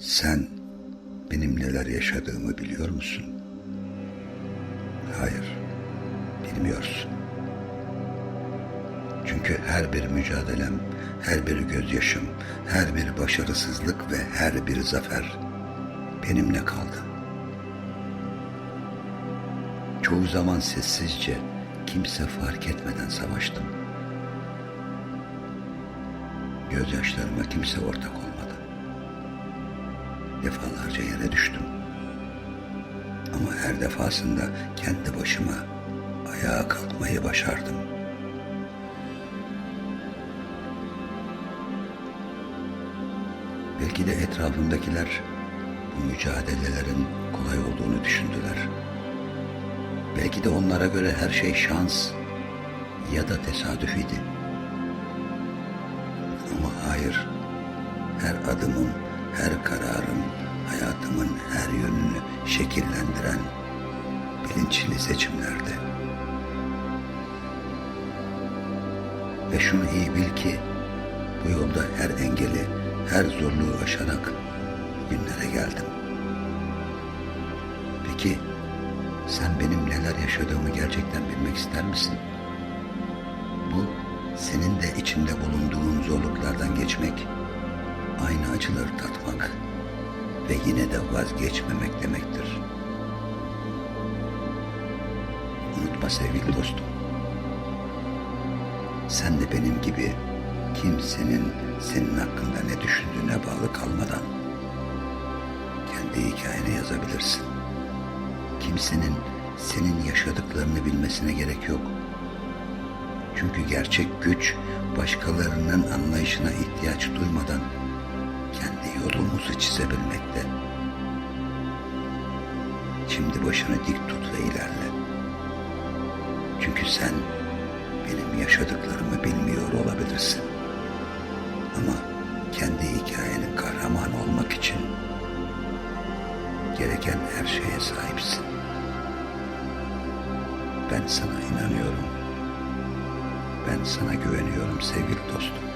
Sen benim neler yaşadığımı biliyor musun? Hayır, bilmiyorsun. Çünkü her bir mücadelem, her bir gözyaşım, her bir başarısızlık ve her bir zafer benimle kaldı. Çoğu zaman sessizce, kimse fark etmeden savaştım. Gözyaşlarıma kimse ortak olmadı. Defalarca yere düştüm. Ama her defasında kendi başıma ayağa kalkmayı başardım. Belki de etrafımdakiler bu mücadelelerin kolay olduğunu düşündüler. Belki de onlara göre her şey şans ya da tesadüfiydi. Ama hayır, her adımım, her kararım, hayatımın her yönünü şekillendiren bilinçli seçimlerdi. Ve şunu iyi bil ki bu yolda her engeli, her zorluğu aşarak günlere geldim. Peki sen benim neler yaşadığımı gerçekten bilmek ister misin? Bu senin de içinde bulunduğun zorluklardan geçmek, aynı acıları tatmak ve yine de vazgeçmemek demektir. Unutma sevgili dostum. Sen de benim gibi kimsenin senin hakkında ne düşündüğüne bağlı kalmadan kendi hikayeni yazabilirsin. Kimsenin senin yaşadıklarını bilmesine gerek yok. Çünkü gerçek güç başkalarının anlayışına ihtiyaç duymadan yolumuzu çizebilmekte. Şimdi başını dik tut ve ilerle. Çünkü sen benim yaşadıklarımı bilmiyor olabilirsin. Ama kendi hikayenin kahramanı olmak için gereken her şeye sahipsin. Ben sana inanıyorum. Ben sana güveniyorum sevgili dostum.